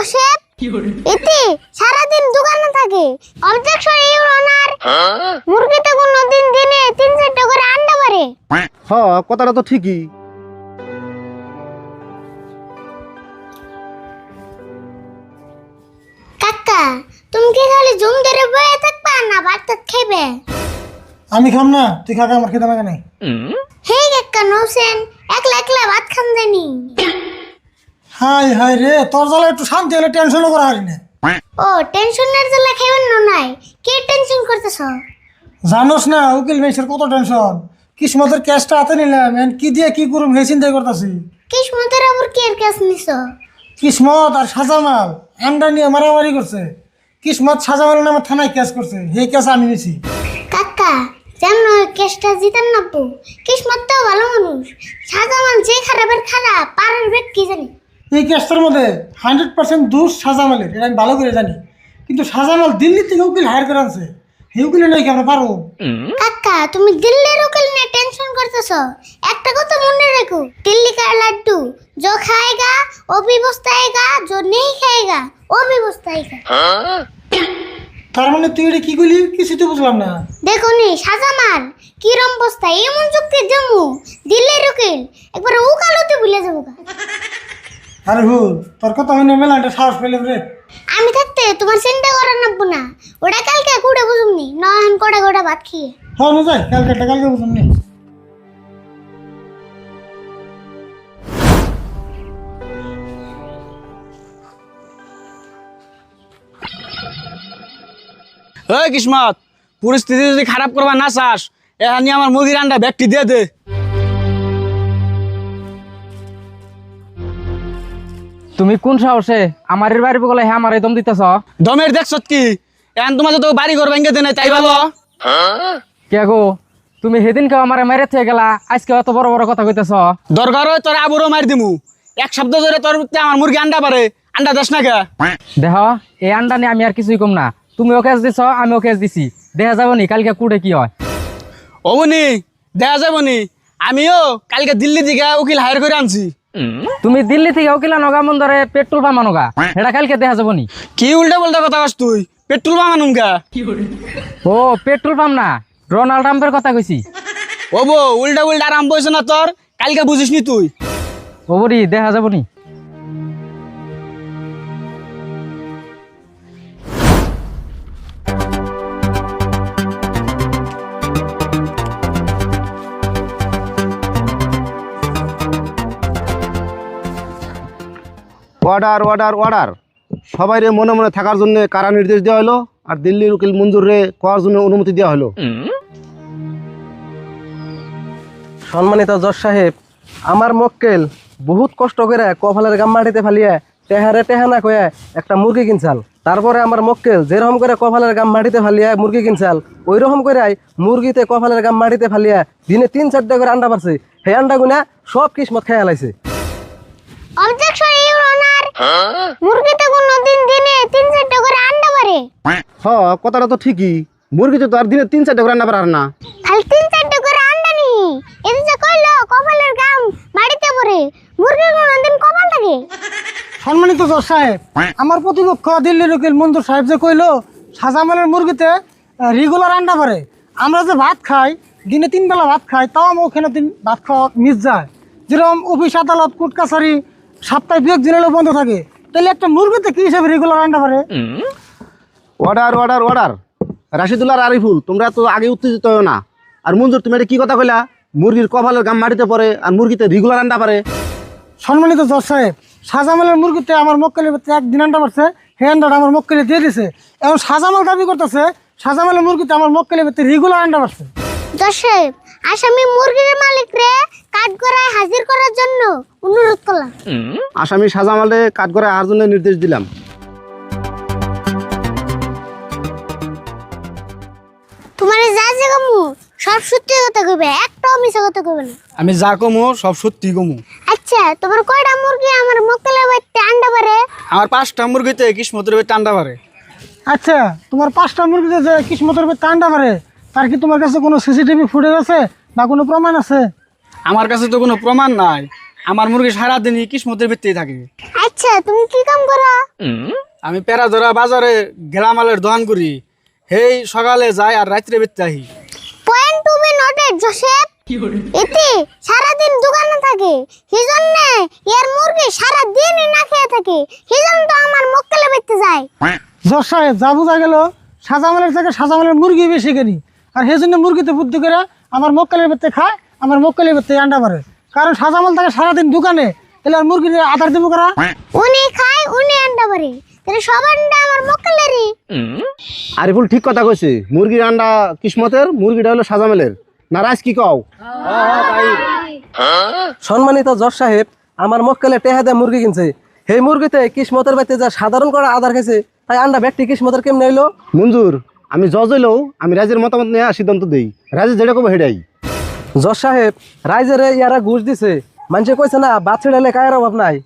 Joseph এতে সারাদিন দোকানে থাকে। অবজেকশন ইউর অনার মুরগিতে কোনদিন দিনে তিন চারটা করে আন্ডা পারে হ কথাটা তো ঠিকই। কাকা তুমি কি খালি জুম ধরে বয়ে থাকবা না ভাত টাত খাইবে? আমি খাম না তুই খাকা আমার খেতে লাগে নাই। হে কাকা নৌসেন একলা একলা ভাত খান জানি। হাই হাই রে তোর জ্বালা একটু শান্তি হলে টেনশনও করা হারি না। ও টেনশনের জ্বালা খাইবেন না নাই? কে টেনশন করতেছ? জানোস না উকিল মেসের কত টেনশন কিসমতের ক্যাশটা হাতে নিলাম এখন কি দিয়ে কি করুম হে চিন্তাই করতেছি। কিসমতের আবার কে কাছে নিছ? কিসমত আর সাজামাল আন্ডা নিয়ে মারামারি করছে। কিসমত সাজামাল নামে থানায় কেস করছে সেই কেস আমি নিছি। কাকা যেন কেসটা জিতান নাব্বু কিসমত তো ভালো মানুষ। সাজামান যে খারাপের খারাপ পারের বেগ কি জানি। এই কেসটার মধ্যে হান্ড্রেড পার্সেন্ট দোষ সাজামালের এটা আমি ভালো করে জানি কিন্তু সাজামাল দিল্লি থেকে উকিল হায়ার করে আনছে সেই উকিলে নাই কি আমরা পারবো কাকা তুমি দিল্লির উকিল নিয়ে টেনশন করতেছ একটা কথা মনে রেখো দিল্লি का लड्डू जो खाएगा वो भी पछताएगा जो नहीं खाएगा वो भी पछताएगा তার মানে তুই এটা কি করলি কিছু তো বুঝলাম না দেখো নি সাজামান কিরম বস্তায় এমন যুক্তি জমু দিল্লির উকিল একবার উকালতে ভুলে যাবো গা। আরে হুল তোর কথা হইনে মেলা একটা সাহস পেলাম রে। আমি থাকতে তোমার চিন্তা করার নাববো না। ওটা কালকে কুড়ে বুঝুমনি নয়ন কড়া কড়া ভাত খেয়ে। হ্যাঁ না যাই কালকে কালকে বুঝলাম নি। ওই কিসমত পরিস্থিতি যদি খারাপ করবা না চাস এখানে আমার মুরগির আন্ডা ব্যাগটি দিয়ে দে। তুমি কোন সাহসে আমার বাড়ি বলে হ্যাঁ আমার দম দিতেছ? দমের দেখছ কি এখন তোমার তো বাড়ি ঘর ভেঙে দে নাই তাই ভালো। কে গো? তুমি সেদিনকে আমার মেরে থেকে গেলা আজকে এত বড় বড় কথা কইতেছ। দরকার হয় তোর আবুরও মার দিমু। এক সপ্তাহ ধরে তোর আমার মুরগি আন্ডা পারে। আন্ডা দেশ না কে? দেহ এই আন্ডা নিয়ে আমি আর কিছুই কম না। তুমি ওকেজ দিছ আমি ওকেজ দিছি। দেখা যাব নি কালকে কুড়ে কি হয়? অবনি দেখা যাব নি। আমিও কালকে দিল্লি থেকে উকিল হায়ার করে আনছি। তুমি দিল্লি থেকে ওকিলা নগা মন্দরে পেট্রোল পাম্প নগা এটা কালকে দেখা যাব নি কি উল্টা পাল্টা কথা কস তুই? পেট্রোল পাম্প আনুমগা ও পেট্রোল পাম্প না ডোনাল্ড ট্রাম্পের কথা কইছি। ও বো উল্টা উল্টা আরাম বইছে না তোর? কালকে বুঝিস নি তুই? ও বড়ি দেখা যাব নি অর্ডার অর্ডার অর্ডার সবাই রে মনে মনে থাকার জন্য কারা নির্দেশ দেওয়া হলো? আর দিল্লির উকিল মঞ্জুর রে করার জন্য অনুমতি দেওয়া হলো? সম্মানিত জজ সাহেব আমার মক্কেল বহুত কষ্ট করে কপালের গাম মাটিতে ফালিয়ে টেহারে টেহানা কয়ে একটা মুরগি কিনছাল। তারপরে আমার মক্কেল যেরকম করে কপালের গাম মাটিতে ফালিয়ে মুরগি কিনছাল ওই রকম করে মুরগিতে কপালের গাম মাটিতে ফালিয়ে দিনে তিন চারটা করে আন্ডা পারছে সেই আন্ডা গুনা সব কিসমত খেয়ে লাইছে ইউর অনার মুরগিতে কোনদিন দিনে তিন চারটা করে আন্ডা পারে। হ কথাটা তো ঠিকই। মুরগিতে তো আর দিনে তিন চারটে করে রান্না পারার না। খালি তিন চারটা করে আন্ডা নি এতে যে কইলো কপালের গাম বাড়িতে পড়ে। মুরগির কোনদিন কপাল থাকে? সম্মানিত জজ সাহেব আমার প্রতিপক্ষ দিল্লির উকিল মঞ্জুর সাহেব যে কইলো সাজামালের মুরগিতে রেগুলার আন্ডা পারে। আমরা যে ভাত খাই দিনে তিন বেলা ভাত খাই তাও আমার ওখানে দিন ভাত খাওয়া মিস যায়। যেরকম অফিস আদালত কোর্ট কাছারি সপ্তাহে বিয়োগ দিন বন্ধ থাকে। তাহলে একটা মুরগিতে কি হিসাবে রেগুলার আন্ডা পারে অর্ডার অর্ডার অর্ডার রাশিদুল্লাহ আর আরিফুল তোমরা তো আগে উত্তেজিত হও না। আর মঞ্জুর তুমি এটা কি কথা কইলা? মুরগির কপালের গাম মাটিতে পড়ে আর মুরগিতে রেগুলার আন্ডা পারে সম্মানিত জজ সাহেব সাজামালের মুরগিতে আমার মক্কেলের একদিন আন্ডা পারছে সেই আন্ডাটা আমার মক্কেলে দিয়ে দিছে। এবং সাজামাল দাবি করতেছে সাজামালের মুরগিতে আমার মক্কেলের রেগুলার আন্ডা পারছে দর্শক আসামি মুরগির মালিক রে কাঠগড়ায় হাজির করার জন্য অনুরোধ করলাম। আসামি সাজামালে কাঠ করে আহার জন্য নির্দেশ দিলাম। তোমার যা যে কামু সব সত্যি কথা কইবে একটাও মিছা কথা কইবে না। আমি যা কমু সব সত্যি কমু। আচ্ছা তোমার কয়টা মুরগি আমার মক্কেলের বাড়িতে আন্ডা পারে? আমার পাঁচটা মুরগিতে কিসমতের বেটে আন্ডা পারে। আচ্ছা তোমার পাঁচটা মুরগিতে যে কিসমতের ভিতরে আন্ডা পারে তার কি তোমার কাছে কোনো সিসিটিভি ফুটেজ আছে বা কোনো প্রমাণ আছে? আমার কাছে তো কোনো প্রমাণ নাই। আমার মুরগি সারাদিনই কিসমতের ভিত্তিতে থাকে। আচ্ছা তুমি কি কাম করো? আমি পেরা ধরা বাজারে গেলামালের দোকান করি। হেই সকালে যাই আর রাত্রে বেরতে আহি। Point to be noted Joseph এতে সারাদিন দোকানে থাকে। সেজন্য এর মুরগি সারা দিনই না খেয়ে থাকে। সেজন্য তো আমার মক্কেলে বেচতে যায়। সাহেব যা বোঝা গেল। সাজামালের থেকে সাজামালের মুরগি বেশি কিনি। আর সেই জন্য মুরগিতে বুদ্ধি করে আমার মক্কালের বেতে খায় আমার মক্কালের বেতে আন্ডা মারে। কারণ সাজামাল থাকে সারাদিন দোকানে তাহলে আর মুরগি আধার দেবো করা? উনি খায় উনি আন্ডা পারে তাহলে সব আন্ডা আমার মক্কেলেরই। আরিফুল ঠিক কথা কইছে। মুরগির আন্ডা কিসমতের মুরগিটা হলো সাজামেলের। কি কও? সম্মানিত জজ সাহেব আমার মক্কেলে টেহা দিয়ে মুরগি কিনছে। সেই মুরগিতে কিসমতের বাড়িতে যা সাধারণ করা আধার খাইছে তাই আন্ডা ব্যক্তি কিসমতের কেমনে হইল? মঞ্জুর আমি জজ হইলেও আমি রাজের মতামত নিয়ে সিদ্ধান্ত দেই। রাজে যেটা কবে হেডাই জজ সাহেব রাইজেরে ইয়ারা ঘুষ দিছে। মানুষে কইছে না বাদ ছেড়ে কায়ের অভাব নাই।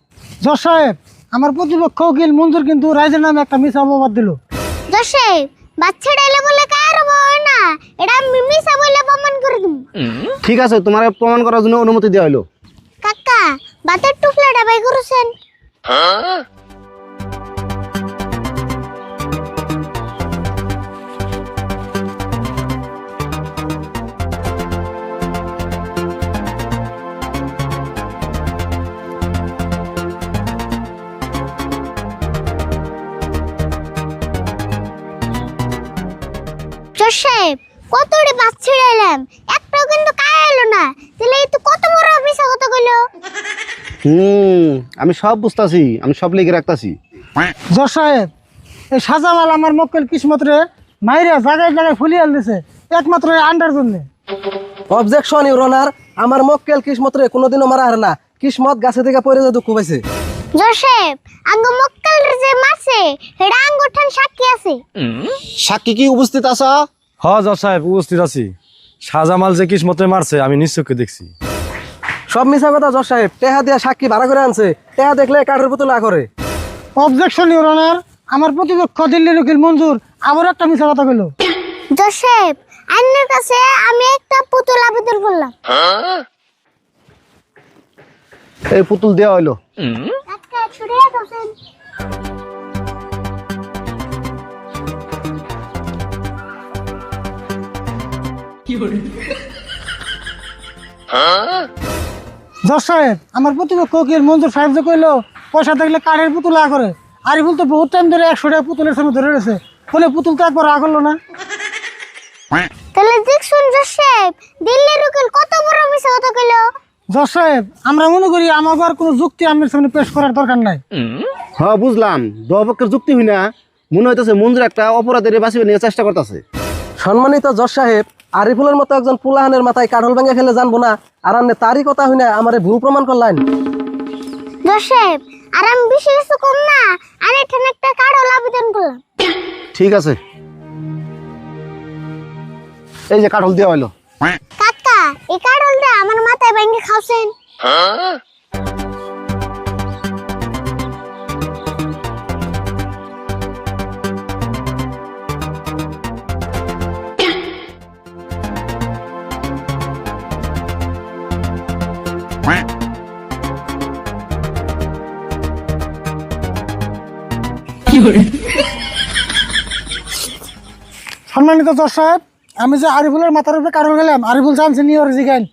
জজ সাহেব আমার প্রতিপক্ষ উকিল মঞ্জুর কিন্তু রাইজের নামে একটা মিস অপবাদ দিল। জোসেফ বাচ্চা ডাইলে বলে কার বই না। এটা আমি মিশা বলে প্রমাণ করে দিম ঠিক আছে তোমার প্রমাণ করার জন্য অনুমতি দেওয়া হলো কাকা বাতের টুকলাটা বাই করেছেন। জোসেফ কতটি বাচ্চা ডাইলাম একটাও কিন্তু কায় এলো না। তাহলে এই তো কত বড় মিশা কথা কইলো? হুম আমি সব বুঝতাছি আমি সব লিখে রাখতাছি। জজ সাহেব এই সাজামাল আমার মক্কেল কিসমতরে মাইরা জায়গায় জায়গায় ফুলিয়াল দিছে একমাত্র আন্ডার জন্যে। অবজেকশন ইউর অনার আমার মক্কেল কিসমতরে কোনোদিনও মারা হারে না। কিসমত গাছে থেকে পড়ে যা দুঃখ পাইছে। জোসেফ আঙ্গ মক্কেল যে মারছে এটা আঙ্গুঠান সাক্ষী আছে। সাক্ষী কি উপস্থিত আছ? হ জজ সাহেব উপস্থিত আছি। শাহজামাল যে কিসমতে মারছে আমি নিশ্চয়কে দেখছি। সব মিশা কথা জজ সাহেব। টেহা দিয়া সাক্ষী ভাড়া করে আনছে। টেহা দেখলে কাঠের পুতুলা করে। অবজেকশন ইউর অনার আমার প্রতিপক্ষ দিল্লির উকিল মঞ্জুর আবার একটা মিশা কথা কইলো। জোসেফ আন্নের কাছে আমি একটা পুতুল আবেদন করলাম। এই পুতুল দেওয়া হইল। জজ সাহেব আমার প্রতিপক্ষ উকিল মঞ্জুর সাহেব যে কইলো পয়সা থাকলে কাঠের পুতুলা করে? আরিফুল তো বহুত টাইম ধরে একশো টাকা পুতুলের সামনে ধরে রয়েছে। বলে পুতুল তো একবার আ করল না। তাহলে দেখছুন জোসেফ দিল্লির উকিল কত বড় মিশা কথা কইলো? জজ সাহেব আমরা মনে করি আমাকে আর কোনো যুক্তি আমার সামনে পেশ করার দরকার নাই। হ্যাঁ বুঝলাম। দপক্ষের যুক্তি হই না। মনে হইতেছে মঞ্জুর একটা অপরাধের বাঁচিয়ে নিয়ে চেষ্টা করতেছে। সম্মানিত জজ সাহেব আরিফুলের মতো একজন পুলাহানের মাথায় কাঠল ভেঙে ফেলে জানব না। আর আপনি তারই কথা হই না আমারে ভুল প্রমাণ করলেন জোসেফ আর আমি বেশি কিছু কম না আর এখানে একটা কার্ডল আবেদন করলাম। ঠিক আছে। এই যে কাঠল দেওয়া হইল। কাকা এই কার্ডলটা আমার মাথায় ভেঙে খাওছেন। সম্মানিত জজ সাহেব আমি যে আরিফুলের মাথার উপরে কারণ গেলাম আরিফুল জানছে নিয়ে ওর জিগাইন।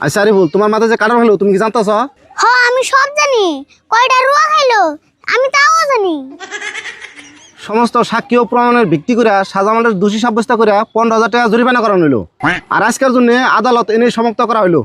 আচ্ছা আরিফুল তোমার মাথায় যে কাঠল হলো তুমি কি জানতাছ? হ আমি সব জানি। কয়টা রুয়া খাইলো আমি তাও জানি। সমস্ত সাক্ষী ও প্রমাণের ভিত্তি করে সাজামালের দোষী সাব্যস্ত করে পনেরো হাজার টাকা জরিমানা করানো হইল। আর আজকের জন্য আদালত এনে সমাপ্ত করা হইল।